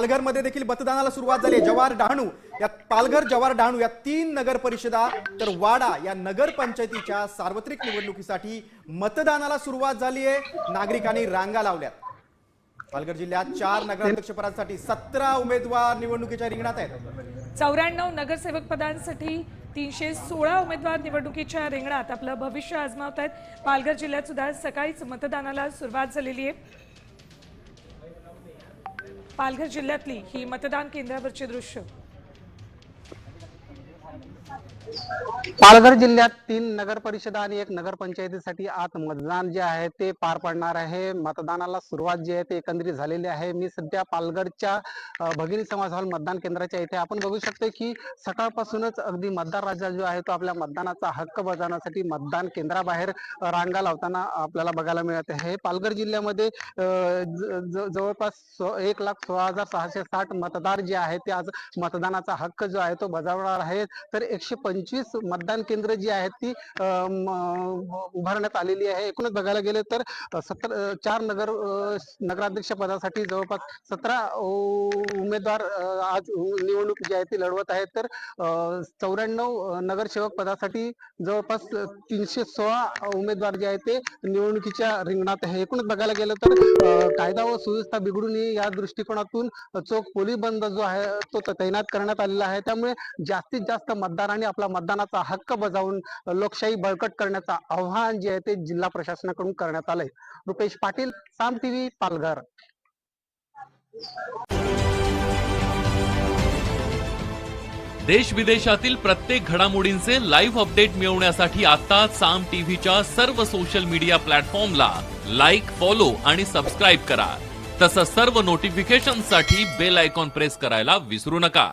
पालघरमध्ये देखील मतदानाला सुरुवात झाली जवार डहाणू या पालघर जवार डहाणू या तीन नगर परिषदा तर वाडा या नगर पंचायतीच्या सार्वत्रिक निवडणुकीसाठी मतदानाला सुरुवात झाली आहे. नागरिकांनी रांगा लावल्यात. पालघर जिल्ह्यात चार नगराध्यक्षपदांसाठी सतरा उमेदवार निवडणुकीच्या रिंगणात आहेत. चौऱ्याण्णव नगरसेवक पदांसाठी तीनशे सोळा उमेदवार निवडणुकीच्या रिंगणात आपलं भविष्य आजमावत आहेत पालघर जिल्ह्यात सुद्धा सकाळीच मतदानाला सुरुवात झालेली आहे. पालघर जिल्ह्यातली ही मतदान केंद्रावरची दृश्य. पालघर जिल्ह्यात तीन नगर परिषद आणि एक नगरपंचायतीसाठी आज मतदान जे आहे ते पार पडणार आहे. मतदानाला सुरुवात जी आहे ते एकंदरीत झालेली आहे. मी सध्या पालघरच्या भगिनी समाज हॉल मतदान केंद्राच्या इथे आपण बघू शकतो की सकाळपासूनच अगदी मतदार राजा जो आहे तो आपल्या मतदानाचा हक्क बजावण्यासाठी मतदान केंद्राबाहेर रांगा लावताना आपल्याला बघायला मिळत आहे. पालघर जिल्ह्यामध्ये जवळपास एक लाख सोळा हजार सहाशे साठ मतदार जे आहेत ते आज मतदानाचा हक्क जो आहे तो बजावणार आहेत. तर एकशे पंचवीस मतदान केंद्र जी आहेत ती उभारण्यात आलेली आहे. एकूणच बघायला गेले तर सतरा चार नगर नगराध्यक्ष पदासाठी जवळपास सतरा उमेदवार आज निवडणूक जी आहे ती लढवत आहेत. तर चौऱ्याण्णव नगरसेवक पदासाठी जवळपास तीनशे सोळा उमेदवार जे आहेत ते निवडणुकीच्या रिंगणात आहे. एकूणच बघायला गेलं तर कायदा व सुव्यवस्था बिघडून या दृष्टिकोनातून चोख पोलीस बंद जो आहे तो तैनात करण्यात आलेला आहे. त्यामुळे जास्तीत जास्त मतदान मतदारांनी आपला मतदानाचा हक्क बजावून लोकशाही बळकट करण्याचं आव्हान जे आहे ते जिल्हा प्रशासनाकडून करण्यात आलंय. रुपेश पाटील साम टीव्ही पालघर. देश विदेशातील प्रत्येक घडामोडींचे लाईव्ह अपडेट मिळवण्यासाठी आता साम टीव्हीच्या सर्व सोशल मीडिया प्लॅटफॉर्मला लाईक फॉलो आणि सबस्क्राईब करा. तसंच सर्व नोटिफिकेशनसाठी बेल आयकॉन प्रेस करायला विसरू नका.